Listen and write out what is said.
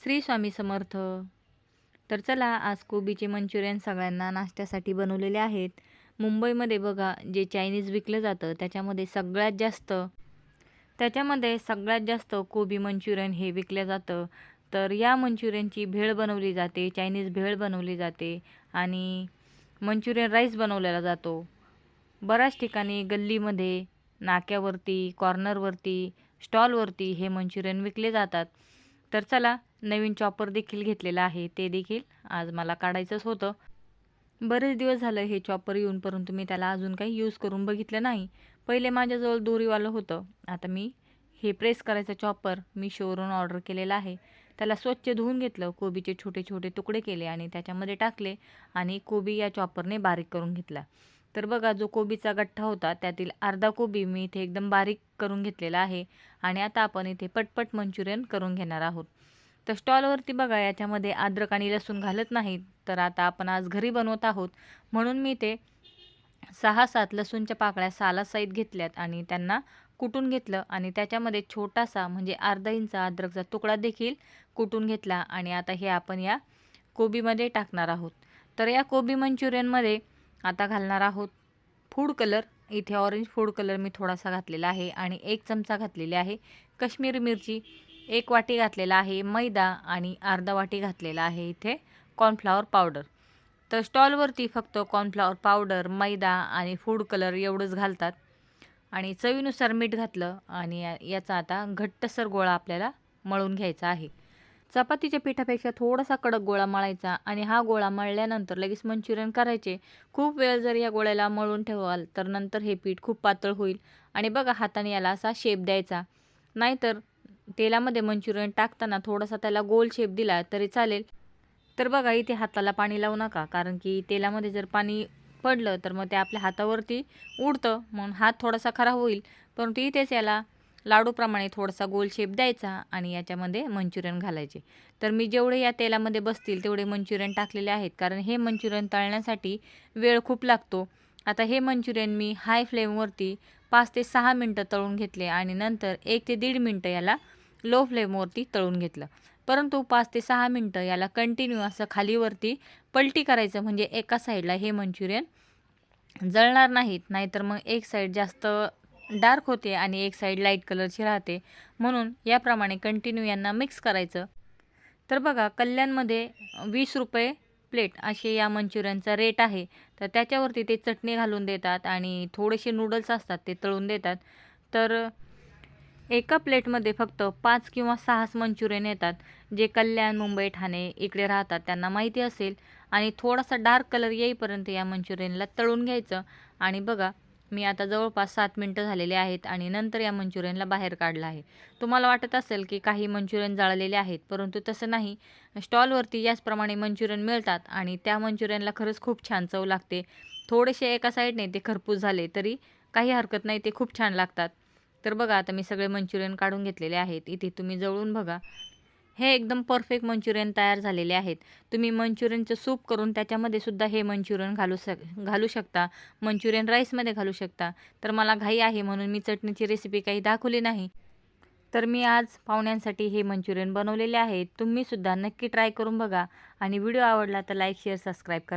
श्री स्वामी समर्थ. तर चला आज कोबीचे मंचुरियन सगळ्यांना नाश्त्यासाठी बनवलेले आहेत. मुंबईमध्ये बघा जे चायनीज विकलं जातं त्याच्यामध्ये सगळ्यात जास्त त्याच्यामध्ये सगळ्यात जास्त कोबी मंचुरियन हे विकलं जातं. तर या मंचुरियनची भेळ बनवली जाते चायनीज भेळ बनवली जाते आणि मंचुरियन राईस बनवलेला जातो. बऱ्याच ठिकाणी गल्लीमध्ये नाक्यावरती कॉर्नरवरती स्टॉलवरती हे मंचुरियन विकले जातात. तर चला नवीन चॉपर देखील घेतलेलं आहे. ते देखील आज मला काढायचंच होतं. बरेच दिवस झालं हे चॉपर येऊन परंतु मी त्याला अजून काही यूज करून बघितलं नाही. पहिले माझ्याजवळ दोरीवालं होतं. आता मी हे प्रेस करायचं चॉपर मी शोवरून ऑर्डर केलेलं आहे. त्याला स्वच्छ धुवून घेतलं. कोबीचे छोटे छोटे तुकडे केले आणि त्याच्यामध्ये टाकले आणि कोबी या चॉपरने बारीक करून घेतला. तर बघा जो कोबीचा गठ्ठा होता त्यातील अर्धा कोबी मी इथे एकदम बारीक करून घेतलेला आहे आणि आता आपण इथे पटपट मंचुरियन करून घेणार आहोत. तर स्टॉलवरती बघा याच्यामध्ये अद्रक आणि लसूण घालत नाहीत तर आता आपण आज घरी बनवत आहोत. म्हणून मी ते सहा सात लसूणच्या पाकळ्या सालासाईत घेतल्यात आणि त्यांना कुटून घेतलं आणि त्याच्यामध्ये छोटासा म्हणजे अर्धा इंच अद्रकचा तुकडा देखील कुटून घेतला आणि आता हे आपण या कोबीमध्ये टाकणार आहोत. तर या कोबी मंचुरियनमध्ये आता घालणार आहोत फूड कलर. इथे ऑरेंज फूड कलर मी थोडासा घातलेला आहे आणि एक चमचा घातलेली आहे. कश्मीरी मिरची एक वाटी घातलेला आहे मैदा आणि अर्धा वाटी घातलेला आहे इथे कॉर्नफ्लॉवर पावडर तर स्टॉलवरती फक्त कॉर्नफ्लॉवर पावडर मैदा आणि फूड कलर एवढंच घालतात. आणि चवीनुसार मीठ घातलं आणि याचा आता घट्टसर गोळा आपल्याला मळून घ्यायचा आहे. चपातीच्या पिठापेक्षा थोडासा कडक गोळा मळायचा आणि हा गोळा मळल्यानंतर लगेच मंचुरियन करायचे. खूप वेळ जर या गोळ्याला मळून ठेवाल तर नंतर हे पीठ खूप पातळ होईल. आणि बघा हाताने याला असा शेप द्यायचा. नाहीतर तेलामध्ये मंचुरियन टाकताना थोडासा त्याला गोल शेप दिला तरी चालेल. तर बघा इथे हाताला पाणी लावू नका कारण की तेलामध्ये जर पाणी पडलं तर मग ते आपल्या हातावरती उडतं. म्हणून हात थोडासा खराब होईल. परंतु इथेच याला लाडूप्रमाणे थोडासा गोल शेप द्यायचा आणि याच्यामध्ये मंचुरियन घालायचे. तर मी जेवढे या तेलामध्ये बसतील तेवढे मंचुरियन टाकलेले आहेत. कारण हे मंचुरियन तळण्यासाठी वेळ खूप लागतो. आता हे मंचुरियन मी हाय फ्लेमवरती पाच ते सहा मिनटं तळून घेतले आणि नंतर एक ते दीड मिनटं याला लो फ्लेमवरती तळून घेतलं. परंतु पाच ते सहा मिनटं याला कंटिन्यू असं खालीवरती पलटी करायचं म्हणजे एका साईडला हे मंचुरियन जळणार नाहीत. नाहीतर मग एक साईड जास्त डार्क होते आणि एक साईड लाइट कलरची राहते. म्हणून याप्रमाणे कंटिन्यू यांना मिक्स करायचं. तर बघा कल्याणमध्ये वीस रुपये प्लेट असे या मंचुरियनचा रेट आहे. तर त्याच्यावरती ते चटणी घालून देतात आणि थोडेसे नूडल्स असतात ते तळून देतात. तर एका प्लेटमध्ये फक्त पाच किंवा सहाच मंचुरियन येतात जे कल्याण मुंबई ठाणे इकडे राहतात त्यांना माहिती असेल. आणि थोडासा डार्क कलर येईपर्यंत या मंचुरियनला तळून घ्यायचं. आणि बघा मी आता जवळपास सात मिनटं झालेले आहेत आणि नंतर या मंचुरियनला बाहेर काढलं आहे. तुम्हाला वाटत असेल की काही मंचुरियन जाळलेले आहेत परंतु तसं नाही. स्टॉलवरती याचप्रमाणे मंचुरियन मिळतात आणि त्या मंचुरियनला खरंच खूप छान चव लागते. थोडेसे एका साईडने ते खरपूस झाले तरी काही हरकत नाही ते खूप छान लागतात. तर बघा आता मी सगळे मंचुरियन काढून घेतलेले आहेत. इथे तुम्ही जवळून बघा. हे एकदम परफेक्ट मंचुरियन तयार झालेले आहेत. तुम्ही मंचुरियनचं सूप करून त्याच्यामध्ये सुद्धा हे मंचुरियन घालू शक घालू शकता. मंचुरियन राईसमध्ये घालू शकता. तर मला घाई आहे म्हणून मी चटणीची रेसिपी काही दाखवली नाही. तर मी आज पाहुण्यांसाठी हे मंचुरियन बनवलेले आहे तुम्हीसुद्धा नक्की ट्राय करून बघा. आणि व्हिडिओ आवडला तर लाईक शेअर सबस्क्राईब करा